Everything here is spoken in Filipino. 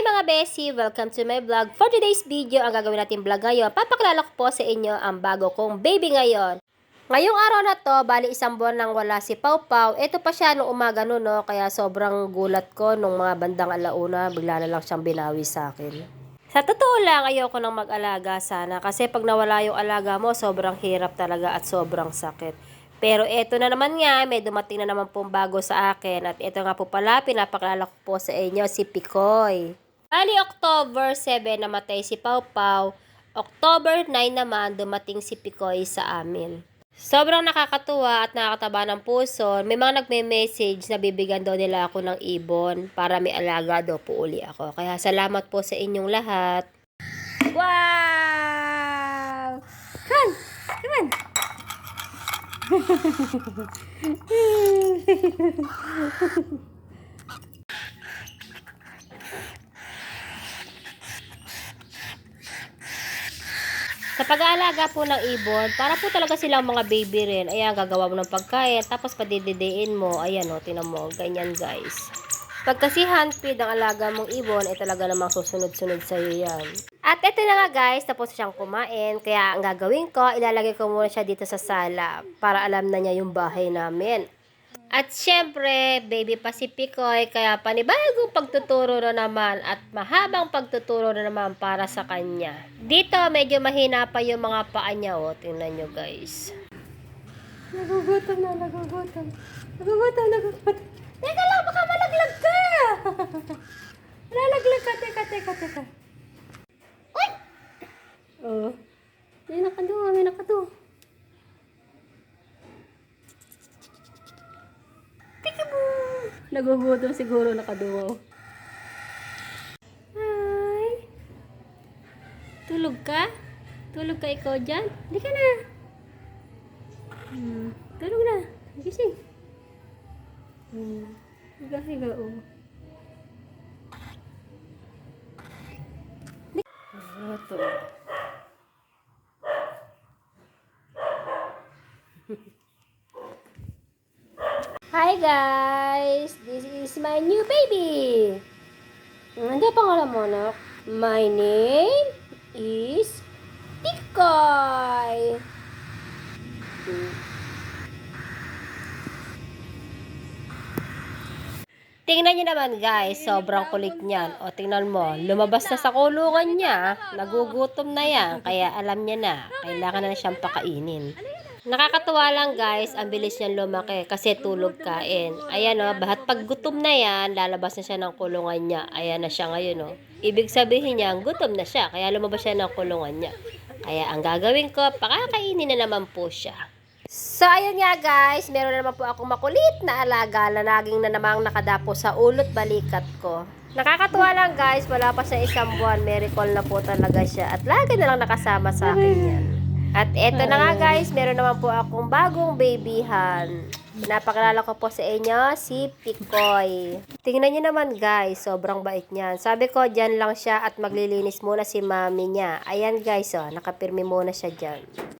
mga besi! Welcome to my vlog. For today's video, ang gagawin natin vlog ngayon, papakilala ko po sa inyo ang bago kong baby ngayon. Ngayong araw na to, bali isang buwan nang wala si Pau Pau. Ito pa siya nung umaga no, no, kaya sobrang gulat ko nung mga bandang alauna, bigla na lang siyang binawi sa akin. Sa totoo lang, ayoko nang mag-alaga sana kasi pag nawala yung alaga mo, sobrang hirap talaga at sobrang sakit. Pero eto na naman nga, may dumating na naman pong bago sa akin. At ito nga po pala, pinapakilala ko po sa inyo si Pikoy. Bali, October 7 namatay si Pau. October 9 naman, dumating si Pikoy sa amin. Sobrang nakakatuwa at nakakataba ng puso. May mga nagme-message na bibigyan daw nila ako ng ibon para may alaga daw po uli ako. Kaya salamat po sa inyong lahat. Wow! Come! Come on! Sa pag-aalaga po ng ibon, para po talaga silang mga baby rin. Ayan, gagawa mo ng pagkain, tapos padididiin mo. Ayan o, tinan mo. Ganyan guys. Pag kasi handfeed ang alaga mong ibon, ay talaga namang susunod-sunod sa'yo yan. At ito na nga guys, tapos siyang kumain. Kaya ang gagawin ko, ilalagay ko muna siya dito sa sala para alam na niya yung bahay namin. At syempre, baby pa si Pikoy, kaya panibagong pagtuturo na naman at mahabang pagtuturo na naman para sa kanya. Dito, medyo mahina pa yung mga paa niya, oh. Tingnan nyo, guys. Nagugutom na, nagugutom. Nagugutom, nagugutom. Teka lang, baka malaglag ka! Lalaglag ka, teka, teka, teka. Uy! Oh. May nakatuwa, may nakatuwa. Nagugutom siguro nakaduwaw. Hi! Tulog ka? Tulog ka ikaw dyan? Hindi ka na. Hmm. Tulog na. Gising. Hmm. Higa, higa, oh. Ito. Hi guys! This is my new baby! Ano ang pangalan mo, anak? My name is Tikoy! Tingnan niyo naman guys, sobrang kulit niyan. O tingnan mo, lumabas na sa kulungan niya. Nagugutom na yan, kaya alam niya na, kailangan na siyang pakainin. Nakakatuwa lang guys, ang bilis niyan lumaki kasi tulog kain. Ayan o, bahat pag gutom na yan, lalabas na siya ng kulungan niya. Ayan na siya ngayon o. Ibig sabihin niya, gutom na siya, kaya lumabas siya ng kulungan niya. Kaya ang gagawin ko, pakakainin na naman po siya. So, ayun nga guys, meron na naman po akong makulit na alaga na naging na namang nakadapo sa ulot balikat ko. Nakakatuwa lang guys, wala pa sa isang buwan, miracle na po talaga siya. At lagi na lang nakasama sa akin yan. At eto na nga guys, meron naman po akong bagong babyhan. Pinapakilala ko po sa inyo si Pikoy. Tingnan niyo naman guys, sobrang bait niyan. Sabi ko, dyan lang siya at maglilinis muna si mami niya. Ayan guys, oh, nakapirmi muna siya dyan.